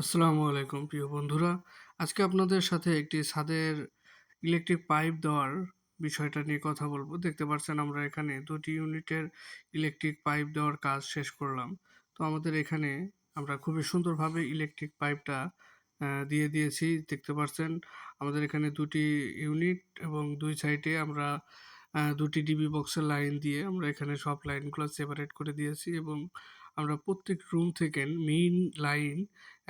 আসসালামু আলাইকুম, প্রিয় বন্ধুরা। আজকে আপনাদের সাথে একটি ছাদের ইলেকট্রিক পাইপ দেওয়ার বিষয়টা নিয়ে কথা বলব। দেখতে পাচ্ছেন আমরা এখানে দুটি ইউনিটের ইলেকট্রিক পাইপ দেওয়ার কাজ শেষ করলাম। তো আমাদের এখানে আমরা খুবই সুন্দরভাবে ইলেকট্রিক পাইপটা দিয়ে দিয়েছি। দেখতে পাচ্ছেন আমাদের এখানে দুটি ইউনিট এবং দুই সাইডে আমরা দুটি ডিবি বক্সের লাইন দিয়ে আমরা এখানে সব লাইনগুলো সেপারেট করে দিয়েছি এবং আমরা প্রত্যেক রুম থেকে মেইন লাইন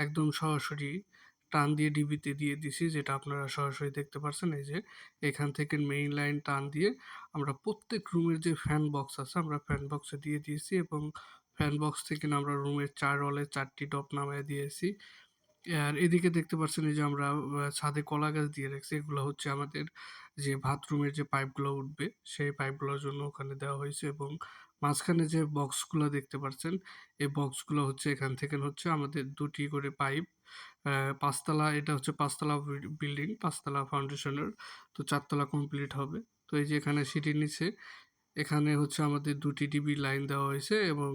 একদম সরাসরি টান দিয়ে ডিবিতে দিয়ে দিছি, যেটা আপনারা সরাসরি দেখতে পাচ্ছেন এই যে এখান থেকে মেইন লাইন টান দিয়ে আমরা প্রত্যেক রুমের যে ফ্যান বক্স আছে, আমরা ফ্যান বক্সে দিয়ে দিয়েছি এবং ফ্যান বক্স থেকে আমরা রুমের চার রলে চারটি টপ নামায় দিয়েছি। আর এদিকে দেখতে পাচ্ছেন এই যে আমরা ছাদে কলা গাছ দিয়ে রাখছি। এগুলো হচ্ছে আমাদের যে বাথরুমের যে পাইপগুলো উঠবে, সেই পাইপগুলোর জন্য ওখানে দেওয়া হয়েছে এবং মাঝখানে যে বক্সগুলো দেখতে পাচ্ছেন এই বক্সগুলো হচ্ছে এখান থেকে হচ্ছে আমাদের দুটি করে পাইপ পাঁচতলা, এটা হচ্ছে পাঁচতলা বিল্ডিং পাঁচতলা ফাউন্ডেশনের তো চারতলা কমপ্লিট হবে। তো এই যে এখানে সিটির নিচে, এখানে হচ্ছে আমাদের দুটি ডিবি লাইন দেওয়া হয়েছে এবং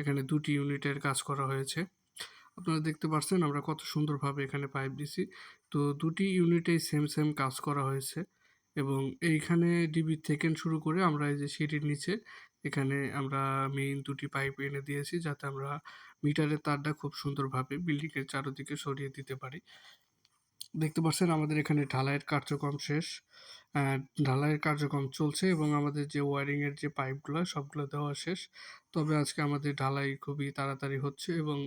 এখানে দুটি ইউনিটের কাজ করা হয়েছে। আপনারা দেখতে পাচ্ছেন আমরা কত সুন্দরভাবে এখানে পাইপ দিছি। তো দুটি ইউনিটেই সেম সেম কাজ করা হয়েছে এবং এইখানে ডিবি থেকে শুরু করে আমরা এই যে সিঁড়ির নিচে এখানে আমরা মেইন দুটি পাইপ এনে দিয়েছি যাতে আমরা মিটারের তারটা খুব সুন্দরভাবে বিল্ডিংয়ের চারোদিকে সরিয়ে দিতে পারি। দেখতে পাচ্ছেন আমাদের এখানে ঢালাইয়ের কার্যক্রম শেষ। ঢালাইয়ের কার্যক্রম চলছে এবং আমাদের যে ওয়ারিংয়ের যে পাইপগুলো, সবগুলো দেওয়া শেষ। তবে আজকে আমাদের ঢালাই খুবই তাড়াতাড়ি হচ্ছে এবং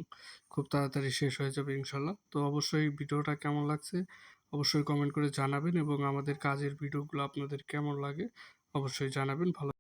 খুব তাড়াতাড়ি শেষ হয়ে যাবে ইনশাল্লাহ। তো অবশ্যই ভিডিওটা কেমন লাগছে অবশ্যই কমেন্ট করে জানাবেন এবং আমাদের কাজের ভিডিওগুলো আপনাদের কেমন লাগে অবশ্যই জানাবেন। ভালো